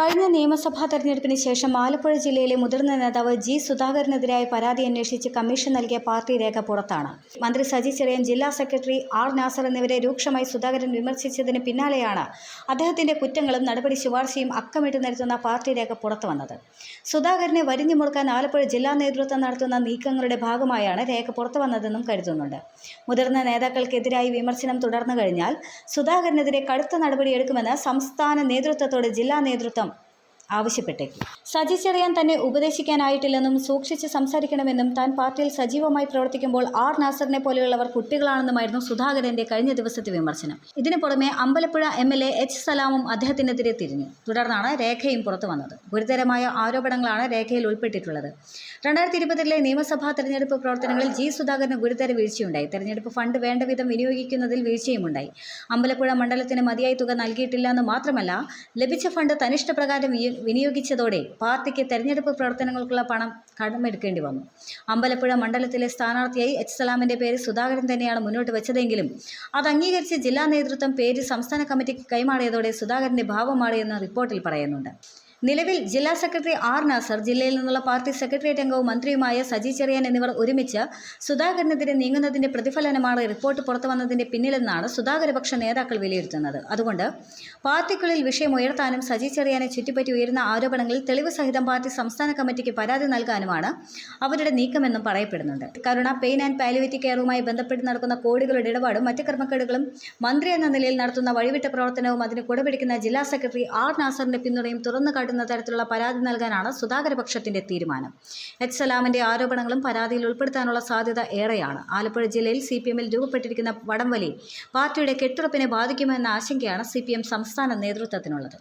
കഴിഞ്ഞ നിയമസഭാ തെരഞ്ഞെടുപ്പിന് ശേഷം ആലപ്പുഴ ജില്ലയിലെ മുതിർന്ന നേതാവ് ജി സുധാകരനെതിരായ പരാതി അന്വേഷിച്ച് കമ്മീഷൻ നൽകിയ പാർട്ടി രേഖ പുറത്താണ്. മന്ത്രി സജി ചെറിയൻ ജില്ലാ സെക്രട്ടറി ആർ നാസർ എന്നിവരെ രൂക്ഷമായി സുധാകരൻ വിമർശിച്ചതിന് പിന്നാലെയാണ് അദ്ദേഹത്തിന്റെ കുറ്റങ്ങളും നടപടി ശുപാർശയും അക്കമിട്ട് നിരത്തുന്ന പാർട്ടി രേഖ പുറത്തു വന്നത്. സുധാകരനെ വരിഞ്ഞു മുറുക്കാൻ ആലപ്പുഴ ജില്ലാ നേതൃത്വം നടത്തുന്ന നീക്കങ്ങളുടെ ഭാഗമായാണ് രേഖ പുറത്തു വന്നതെന്നും കരുതുന്നുണ്ട്. മുതിർന്ന നേതാക്കൾക്കെതിരായി വിമർശനം തുടർന്നു കഴിഞ്ഞാൽ സുധാകരനെതിരെ കടുത്ത നടപടിയെടുക്കുമെന്ന് സംസ്ഥാന നേതൃത്വത്തോട് ജില്ലാ നേതൃത്വം ആവശ്യപ്പെട്ടേക്കും. സജി ചെറിയാൻ തന്നെ ഉപദേശിക്കാനായിട്ടില്ലെന്നും സൂക്ഷിച്ച് സംസാരിക്കണമെന്നും താൻ പാർട്ടിയിൽ സജീവമായി പ്രവർത്തിക്കുമ്പോൾ ആർ നാസറിനെ പോലെയുള്ളവർ കുട്ടികളാണെന്നുമായിരുന്നു സുധാകരന്റെ കഴിഞ്ഞ ദിവസത്തെ വിമർശനം. ഇതിനു പുറമെ Ambalappuzha M L A H സലാമും അദ്ദേഹത്തിനെതിരെ തിരിഞ്ഞു. തുടർന്നാണ് രേഖയും പുറത്തു വന്നത്. ഗുരുതരമായ ആരോപണങ്ങളാണ് രേഖയിൽ ഉൾപ്പെട്ടിട്ടുള്ളത്. രണ്ടായിരത്തി ഇരുപതിലെ നിയമസഭാ തെരഞ്ഞെടുപ്പ് പ്രവർത്തനങ്ങളിൽ ജി സുധാകരന് ഗുരുതര വീഴ്ചയുണ്ടായി. തെരഞ്ഞെടുപ്പ് ഫണ്ട് വേണ്ട വിധം വിനിയോഗിക്കുന്നതിൽ വീഴ്ചയുമുണ്ടായി. അമ്പലപ്പുഴ മണ്ഡലത്തിന് മതിയായ തുക നൽകിയിട്ടില്ല എന്ന് മാത്രമല്ല ലഭിച്ച ഫണ്ട് തനിഷ്ടപ്രകാരം വിനിയോഗിച്ചതോടെ പാർട്ടിക്ക് തെരഞ്ഞെടുപ്പ് പ്രവർത്തനങ്ങൾക്കുള്ള പണം കടമെടുക്കേണ്ടി വന്നു. അമ്പലപ്പുഴ മണ്ഡലത്തിലെ സ്ഥാനാർത്ഥിയായി എച്ച് സലാമിന്റെ പേര് സുധാകരൻ തന്നെയാണ് മുന്നോട്ട് വെച്ചതെങ്കിലും അത് അംഗീകരിച്ച് ജില്ലാ നേതൃത്വം പേര് സംസ്ഥാന കമ്മിറ്റിക്ക് കൈമാറിയതോടെ സുധാകരന്റെ ഭാവമാണ് എന്ന് റിപ്പോർട്ടിൽ പറയുന്നുണ്ട്. നിലവിൽ ജില്ലാ സെക്രട്ടറി ആർ നാസർ ജില്ലയിൽ നിന്നുള്ള പാർട്ടി സെക്രട്ടേറിയറ്റ് അംഗവും മന്ത്രിയുമായ സജി ചെറിയാൻ എന്നിവർ ഒരുമിച്ച് സുധാകരനെതിരെ നീങ്ങുന്നതിന്റെ പ്രതിഫലനമാണ് റിപ്പോർട്ട് പുറത്തു വന്നതിന്റെ പിന്നിലെന്നാണ് സുധാകരപക്ഷ നേതാക്കൾ വിലയിരുത്തുന്നത്. അതുകൊണ്ട് പാർട്ടിക്കുള്ളിൽ വിഷയം ഉയർത്താനും സജി ചെറിയാനെ ചുറ്റിപ്പറ്റി ഉയരുന്ന ആരോപണങ്ങളിൽ തെളിവ് സഹിതം പാർട്ടി സംസ്ഥാന കമ്മിറ്റിക്ക് പരാതി നൽകാനുമാണ് അവരുടെ നീക്കമെന്നും പറയപ്പെടുന്നുണ്ട്. കരുണ പെയിൻ ആൻഡ് പാലിവേറ്റീവ് കെയറുമായി ബന്ധപ്പെട്ട് നടക്കുന്ന കോടികളുടെ ഇടപാടും മറ്റ് ക്രമക്കേടുകളും മന്ത്രി എന്ന നിലയിൽ നടത്തുന്ന വഴിവിട്ട പ്രവർത്തനവും അതിന് കുടപിടിക്കുന്ന ജില്ലാ സെക്രട്ടറി ആർ നാസറിന്റെ പിന്തുണയും തുറന്നു കാട്ടുന്ന തരത്തിലുള്ള പരാതി നൽകാനാണ് സുധാകര പക്ഷത്തിന്റെ തീരുമാനം. എച്ച് സലാമിന്റെ ആരോപണങ്ങളും പരാതിയിൽ ഉൾപ്പെടുത്താനുള്ള സാധ്യത ഏറെയാണ്. ആലപ്പുഴ ജില്ലയിൽ സി പി എമ്മിൽ രൂപപ്പെട്ടിരിക്കുന്ന വടംവലി പാർട്ടിയുടെ കെട്ടുറപ്പിനെ ബാധിക്കുമെന്ന ആശങ്കയാണ് സി പി എം സംസ്ഥാന നേതൃത്വത്തിനുള്ളത്.